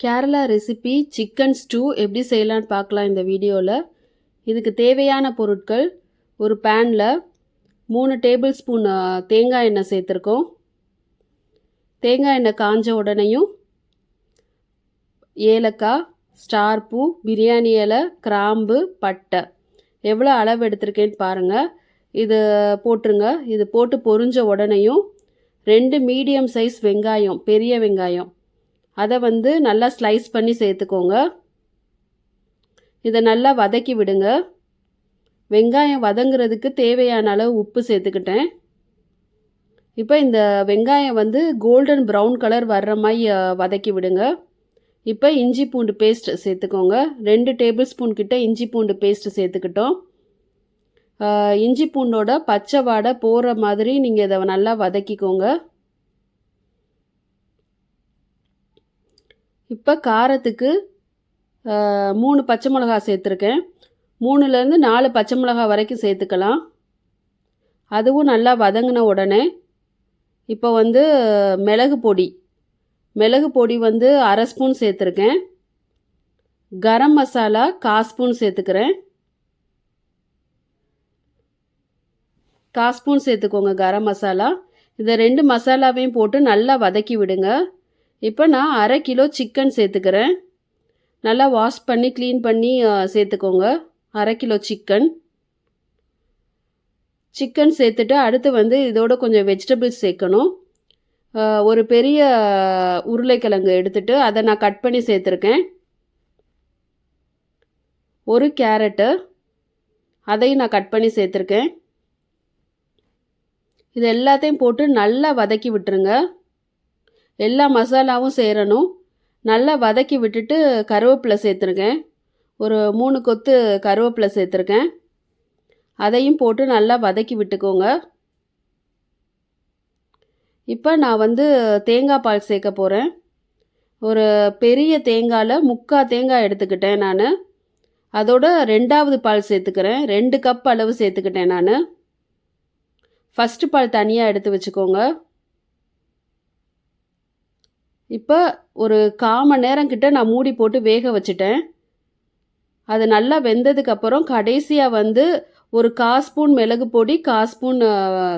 Kerala recipe chicken ஸ்டூ எப்படி செய்யலான்னு பார்க்கலாம் இந்த வீடியோவில் இதுக்கு தேவையான பொருட்கள் ஒரு பேனில் மூணு டேபிள் ஸ்பூன் தேங்காய் எண்ணெய் சேர்த்துருக்கோம். தேங்காய் எண்ணெய் காஞ்ச உடனேயும் ஏலக்காய் ஸ்டார் பூ பிரியாணி இலை கிராம்பு பட்டை. எவ்வளோ அளவு எடுத்திருக்கேன்னு பாருங்கள் இது போட்டுருங்க. இது போட்டு பொரிஞ்ச உடனேயும் ரெண்டு மீடியம் சைஸ் வெங்காயம் பெரிய வெங்காயம் அதை வந்து நல்லா ஸ்லைஸ் பண்ணி சேர்த்துக்கோங்க. இதை நல்லா வதக்கி விடுங்க. வெங்காயம் வதங்குறதுக்கு தேவையான அளவு உப்பு சேர்த்துக்கிட்டேன். இப்போ இந்த வெங்காயம் வந்து கோல்டன் ப்ரௌன் கலர் வர்ற மாதிரி வதக்கி விடுங்க. இப்போ இஞ்சி பூண்டு பேஸ்ட் சேர்த்துக்கோங்க. ரெண்டு டேபிள் ஸ்பூன் கிட்ட இஞ்சி பூண்டு பேஸ்ட் சேர்த்துக்கிட்டோம். இஞ்சி பூண்டோட பச்சை வாடை போகிற மாதிரி நீங்கள் இதை நல்லா வதக்கிக்கோங்க. இப்போ காரத்துக்கு மூணு பச்சை மிளகா சேர்த்துருக்கேன். மூணுலேருந்து நாலு பச்சை மிளகா வரைக்கும் சேர்த்துக்கலாம். அதுவும் நல்லா வதங்கின உடனே இப்போ வந்து மிளகு பொடி. மிளகு பொடி வந்து அரை ஸ்பூன் சேர்த்துருக்கேன். கரம் மசாலா கா ஸ்பூன் சேர்த்துக்கிறேன். கா ஸ்பூன் சேர்த்துக்கோங்க கரம் மசாலா. இதை ரெண்டு மசாலாவையும் போட்டு நல்லா வதக்கி விடுங்க. இப்போ நான் அரை கிலோ சிக்கன் சேர்த்துக்கிறேன். நல்லா வாஷ் பண்ணி க்ளீன் பண்ணி சேர்த்துக்கோங்க. அரை கிலோ சிக்கன். சிக்கன் சேர்த்துட்டு அடுத்து வந்து இதோட கொஞ்சம் வெஜிடபிள்ஸ் சேர்க்கணும். ஒரு பெரிய உருளைக்கிழங்கு எடுத்துட்டு அதை நான் கட் பண்ணி சேர்த்துருக்கேன். ஒரு கேரட்டு. அதையும் நான் கட் பண்ணி சேர்த்துருக்கேன். இது எல்லாத்தையும் போட்டு நல்லா வதக்கி விட்டுருங்க. எல்லா மசாலாவும் சேரணும். நல்லா வதக்கி விட்டுட்டு கருவேப்பிலை சேர்த்துருக்கேன். ஒரு மூணு கொத்து கருவேப்பிலை சேர்த்துருக்கேன். அதையும் போட்டு நல்லா வதக்கி விட்டுக்கோங்க. இப்போ நான் வந்து தேங்காய் பால் சேர்க்க போகிறேன் ஒரு பெரிய தேங்காயில் முக்கால் தேங்காய் எடுத்துக்கிட்டேன் நான். அதோட ரெண்டாவது பால் சேர்த்துக்கிறேன். ரெண்டு கப் அளவு சேர்த்துக்கிட்டேன் நான். ஃபஸ்ட்டு பால் தனியாக எடுத்து வச்சுக்கோங்க. இப்போ ஒரு காம நேரம் கிட்ட நான் மூடி போட்டு வேக வச்சுட்டேன். அது நல்லா வெந்ததுக்கப்புறம் கடைசியாக வந்து ஒரு கா ஸ்பூன் மிளகு பொடி கா ஸ்பூன்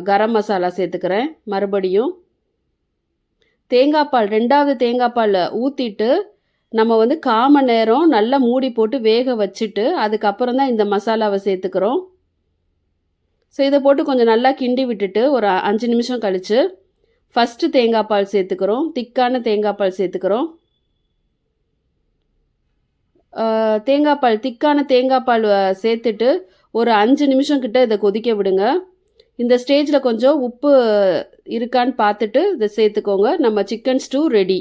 கரம் மசாலா சேர்த்துக்கிறேன் மறுபடியும். தேங்காய் பால் ரெண்டாவது தேங்காய் பால் ஊற்றிட்டு நம்ம வந்து காம நேரம் நல்லா மூடி போட்டு வேக வச்சுட்டு அதுக்கப்புறம் தான் இந்த மசாலாவை சேர்த்துக்கிறோம். ஸோ இதை போட்டு கொஞ்சம் நல்லா கிண்டி விட்டுட்டு ஒரு அஞ்சு நிமிஷம் கழித்து ஃபஸ்ட்டு தேங்காய் பால் சேர்த்துக்கிறோம். திக்கான தேங்காய் பால் சேர்த்துக்கிறோம். தேங்காய் பால் திக்கான தேங்காய் பால் சேர்த்துட்டு ஒரு அஞ்சு நிமிஷம் கிட்ட இதை கொதிக்க விடுங்க. இந்த ஸ்டேஜில் கொஞ்சம் உப்பு இருக்கான்னு பார்த்துட்டு இதை சேர்த்துக்கோங்க. நம்ம சிக்கன் ஸ்டூ ரெடி